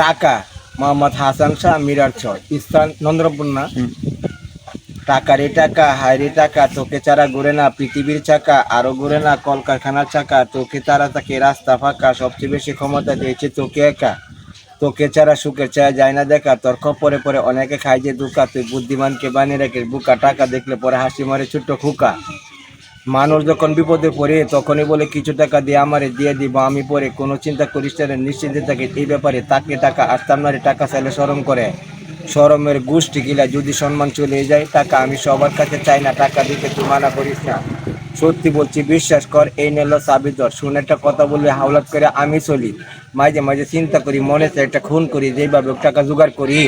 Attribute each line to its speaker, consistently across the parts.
Speaker 1: টাকা মোহাম্মদ হাসান শাহ মিরার ছয়। স্থান নন্দ্রপূর্ণা টাকার এ টাকা হায়রে টাকা তোকে চারা ঘুরে না পৃথিবীর চাকা আরও ঘুরে না কলকারখানার চাকা তোকে তারা তাকে রাস্তা ফাঁকা সবচেয়ে বেশি ক্ষমতা দিয়েছে তোকে একা। তোকে ছাড়া সুখের চায় যায় না দেখা তর্ক পরে পরে অনেকে খায় যে দুকা তুই বুদ্ধিমানকে বানিয়ে রেখে বুকা টাকা দেখলে পরে হাসি মারে ছোট্ট খুকা। মানুষ যখন বিপদে পড়ে, তখনই বলে, কিছু টাকা দিয়ে আমারে দিয়ে দিব, আমি পরে কোনো চিন্তা করিস নিশ্চিন্তে থাকে এই ব্যাপারে তাকে টাকা আসতাম না টাকা চাইলে সরম করে। সরমের গোষ্ঠী গিলা যদি সম্মান চলে যায়, টাকা আমি সবার কাছে চাই না, টাকা দিতে তুই মানা করিস না। সত্যি বলছি, বিশ্বাস কর, এই নেলো সাবিতর শুনে একটা কথা বললে হাওলাত করে আমি চলি। মাঝে মাঝে চিন্তা করি, মনে চাই একটা খুন করি যেভাবে টাকা জোগাড় করি।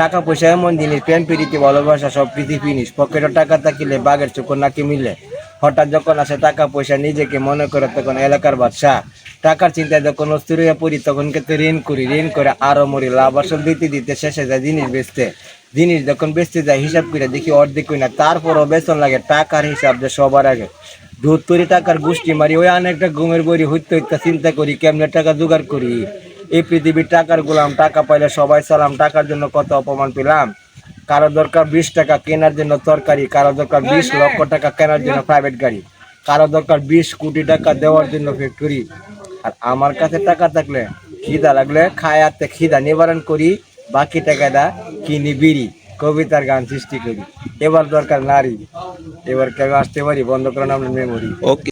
Speaker 1: টাকা পয়সা এমন জিনিস, প্রেম, প্রীতি, ভালোবাসা সব প্রীতি ফিনিস পকেটে টাকা থাকিলে বাঘের চোখর নাকি মিলে। হঠাৎ যখন আসে টাকা পয়সা, নিজেকে মনে করে তখন এলাকার বাদশাহ। টাকার চিন্তায় যখন অস্থির হয়ে পড়ি, তখন কিন্তু ঋণ করি, ঋণ করে আরও মরি, লাভ আসল দিতে দিতে শেষে যায় জিনিস বেচতে। জিনিস যখন বেচতে যায়, হিসাব করে দেখি অর্ধেক না, তারপরও বেতন লাগে, টাকার হিসাব যে সবার আগে। দুধ তরি টাকার গোষ্ঠী মারি, ওই অনেকটা ঘুমের বড়ি হইতে হইতে চিন্তা করি, কেমনে টাকা জোগাড় করি? এই পৃথিবীর টাকার গোলাম, টাকা পাইলে সবাই সালাম, টাকার জন্য কত অপমান পেলাম। কারও দরকার বিশ টাকা কেনার জন্য তরকারি কারও দরকার বিশ লক্ষ টাকা কেনার জন্য প্রাইভেট গাড়ি কারও দরকার বিশ কোটি টাকা দেওয়ার জন্য ফ্যাক্টরি আর আমার কাছে টাকা থাকলে খিদা লাগলে খায়াতে খিদা নিবারণ করি বাকি টাকাটা কিনি বিড়ি কবিতার গান সৃষ্টি করি। এবার দরকার নারী এবার কেন আসতে পারি বন্ধ করেন আমরা মেমোরি
Speaker 2: ওকে